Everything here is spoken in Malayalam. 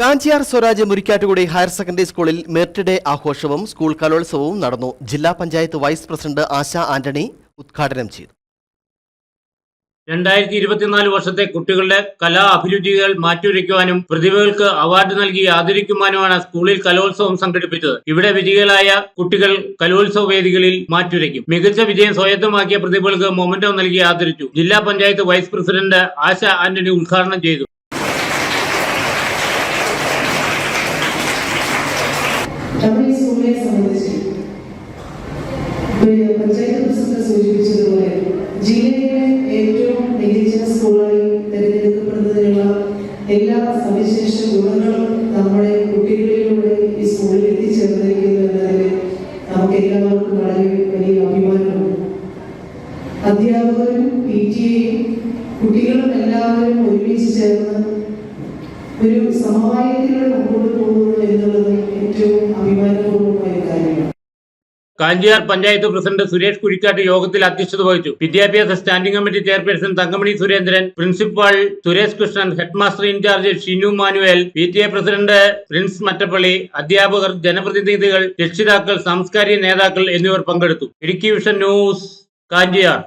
കാഞ്ചിയാർ സ്വരാജ് മുരിക്കാട്ടുകുടി ഹയർ സെക്കൻഡറി സ്കൂളിൽ മെറിറ്റ് ഡേ ആഘോഷവും സ്കൂൾ കലോത്സവവും നടന്നു. ജില്ലാ പഞ്ചായത്ത് വൈസ് പ്രസിഡന്റ് ആശ ആന്റണി ഉദ്ഘാടനം ചെയ്തു. രണ്ടായിരത്തി ഇരുപത്തിനാല് വർഷത്തെ കുട്ടികളുടെ കലാ അഭിരുചികൾ മാറ്റിവരയ്ക്കുവാനും പ്രതിഭകൾക്ക് അവാർഡ് നൽകി ആദരിക്കുവാനുമാണ് സ്കൂളിൽ കലോത്സവം സംഘടിപ്പിച്ചത്. ഇവിടെ വിജയികളായ കുട്ടികൾ കലോത്സവ വേദികളിൽ മാറ്റുരയ്ക്കും മികച്ച വിജയം സ്വായത്തമാക്കിയ പ്രതിഭകൾക്ക് മൊമെന്റോ നൽകി ആദരിച്ചു. ജില്ലാ പഞ്ചായത്ത് വൈസ് പ്രസിഡന്റ് ആശ ആന്റണി ഉദ്ഘാടനം ചെയ്തു. ഈ സ്കൂളിനെ സംബന്ധിച്ച് പഞ്ചായത്ത് പ്രസിഡന്റ് സൂചിപ്പിച്ചതുപോലെ ജില്ലയിലെ ഏറ്റവും മികച്ച സ്കൂളായി തിരഞ്ഞെടുക്കപ്പെടുന്നതിനുള്ള എല്ലാ സവിശേഷ ഗുണങ്ങളും നമ്മുടെ കുട്ടികളിലൂടെ ഈ സ്കൂളിൽ എത്തിച്ചേർന്നിരിക്കുന്നു എന്നതിൽ നമുക്ക് എല്ലാവർക്കും വളരെ വലിയ അഭിമാനമുണ്ട്. അധ്യാപകരും പി ടി എയും കുട്ടികളും എല്ലാവരും ഒരുമിച്ച് ചേർന്ന് ഒരു സമവായത്തിലൂടെ മുമ്പോട്ട് പോകുന്നു എന്നുള്ളത് കാഞ്ചിയാർ പഞ്ചായത്ത് പ്രസിഡന്റ് സുരേഷ് കുഴിക്കാട്ട് യോഗത്തിൽ അധ്യക്ഷത വഹിച്ചു. വിദ്യാഭ്യാസ standing committee chairperson Thankamani Surendran principal Suresh Krishnan headmaster incharge Shinu Manuel P T A president Prince Mattappally അധ്യാപകർ ജനപ്രതിനിധികൾ രക്ഷിതാക്കൾ സാംസ്കാരിക നേതാക്കൾ എന്നിവർ പങ്കെടുത്തു. Idukki vision news Kanchiyar.